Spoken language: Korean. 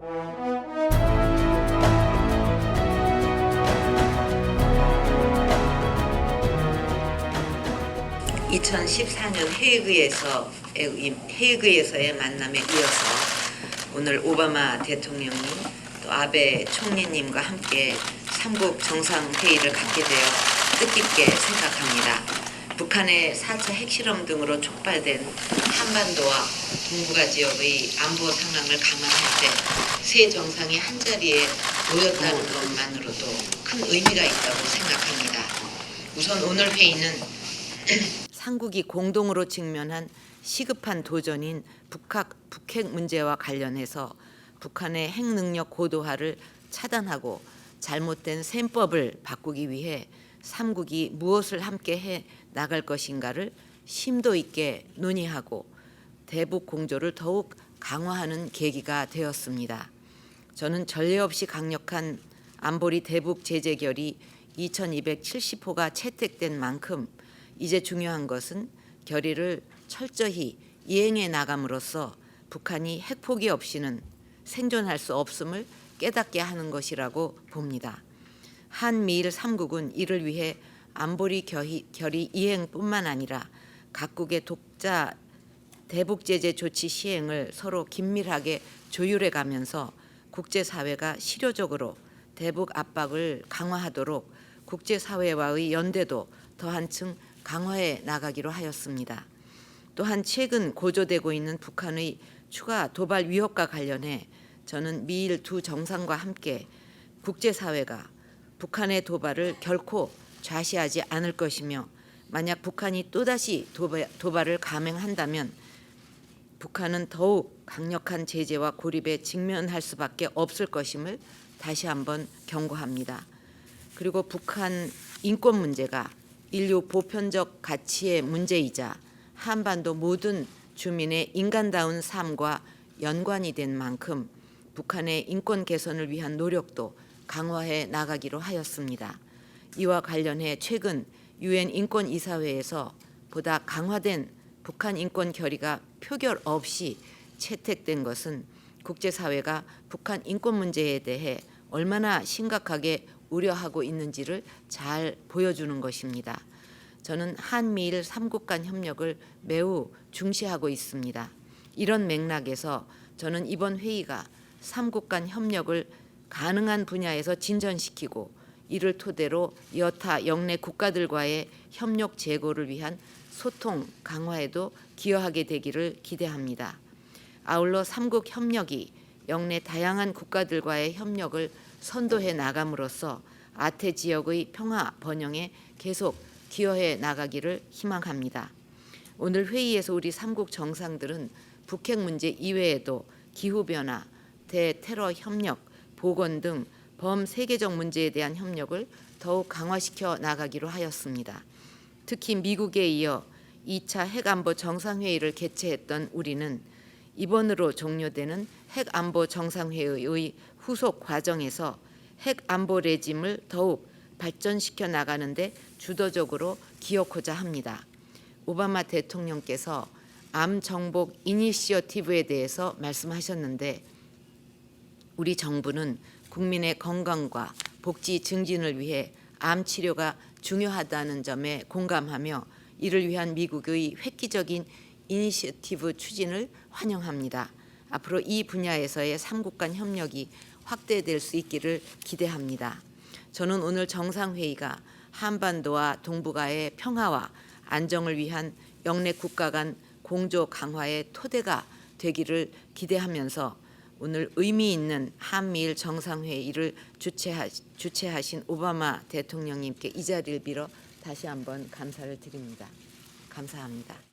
(2014년) 헤이그에서 헤이그에서의 만남에 이어서 오늘 오바마 대통령님 또 아베 총리님과 함께 삼국 정상회의를 갖게 되어 뜻깊게 생각합니다. 북한의 4차 핵실험 등으로 촉발된 한반도와 동북아 지역의 안보 상황을 감안할 때 세 정상이 한자리에 모였다는 것만으로도 큰 의미가 있다고 생각합니다. 우선 오늘 회의는 삼국이 공동으로 직면한 시급한 도전인 북핵, 북핵 문제와 관련해서 북한의 핵 능력 고도화를 차단하고 잘못된 셈법을 바꾸기 위해 삼국이 무엇을 함께 해 나갈 것인가를 심도 있게 논의하고 대북 공조를 더욱 강화하는 계기가 되었습니다. 저는 전례 없이 강력한 안보리 대북 제재결이 2270호가 채택된 만큼 이제 중요한 것은 결의를 철저히 이행해 나감으로써 북한이 핵포기 없이는 생존할 수 없음을 깨닫게 하는 것이라고 봅니다. 한미일 삼국은 이를 위해 안보리 결의, 이행뿐만 아니라 각국의 독자 대북 제재 조치 시행을 서로 긴밀하게 조율해 가면서 국제 사회가 실효적으로 대북 압박을 강화하도록 국제 사회와의 연대도 더 한층 강화해 나가기로 하였습니다. 또한 최근 고조되고 있는 북한의 추가 도발 위협과 관련해 저는 미일 두 정상과 함께 국제 사회가 북한의 도발을 결코 좌시하지 않을 것이며 만약 북한이 또다시 도발, 도발을 감행한다면 북한은 더욱 강력한 제재와 고립에 직면할 수밖에 없을 것임을 다시 한번 경고합니다. 그리고 북한 인권 문제가 인류 보편적 가치의 문제이자 한반도 모든 주민의 인간다운 삶과 연관이 된 만큼 북한의 인권 개선을 위한 노력도 강화해 나가기로 하였습니다. 이와 관련해 최근 유엔 인권 이사회에서 보다 강화된 북한 인권 결의가 표결 없이 채택된 것은 국제사회가 북한 인권 문제에 대해 얼마나 심각하게 우려하고 있는지를 잘 보여주는 것입니다. 저는 한미일 삼국 간 협력을 매우 중시하고 있습니다. 이런 맥락에서 저는 이번 회의가 삼국 간 협력을 가능한 분야에서 진전시키고 이를 토대로 여타 영내 국가들과의 협력 제고를 위한 소통 강화에도 기여하게 되기를 기대합니다. 아울러 삼국 협력이 영내 다양한 국가들과의 협력을 선도해 나감으로써 아태 지역의 평화 번영에 계속 기여해 나가기를 희망합니다. 오늘 회의에서 우리 삼국 정상들은 북핵 문제 이외에도 기후 변화, 대테러 협력, 보건 등 범세계적 문제에 대한 협력을 더욱 강화시켜 나가기로 하였습니다. 특히 미국에 이어 2차 핵안보 정상회의를 개최했던 우리는 이번으로 종료되는 핵안보 정상회의의 후속 과정에서 핵안보 레짐을 더욱 발전시켜 나가는데 주도적으로 기여코자 합니다. 오바마 대통령께서 암 정복 이니시어티브에 대해서 말씀하셨는데 우리 정부는 국민의 건강과 복지 증진을 위해 암 치료가 중요하다는 점에 공감하며 이를 위한 미국의 획기적인 이니시티브 추진을 환영합니다. 앞으로 이 분야에서의 삼국 간 협력이 확대될 수 있기를 기대합니다. 저는 오늘 정상회의가 한반도와 동북아의 평화와 안정을 위한 영내 국가 간 공조 강화의 토대가 되기를 기대하면서 오늘 의미 있는 한미일 정상회의를 주최하, 주최하 신 오바마 대통령님께 이 자리를 빌어 다시 한번 감사를 드립니다. 감사합니다.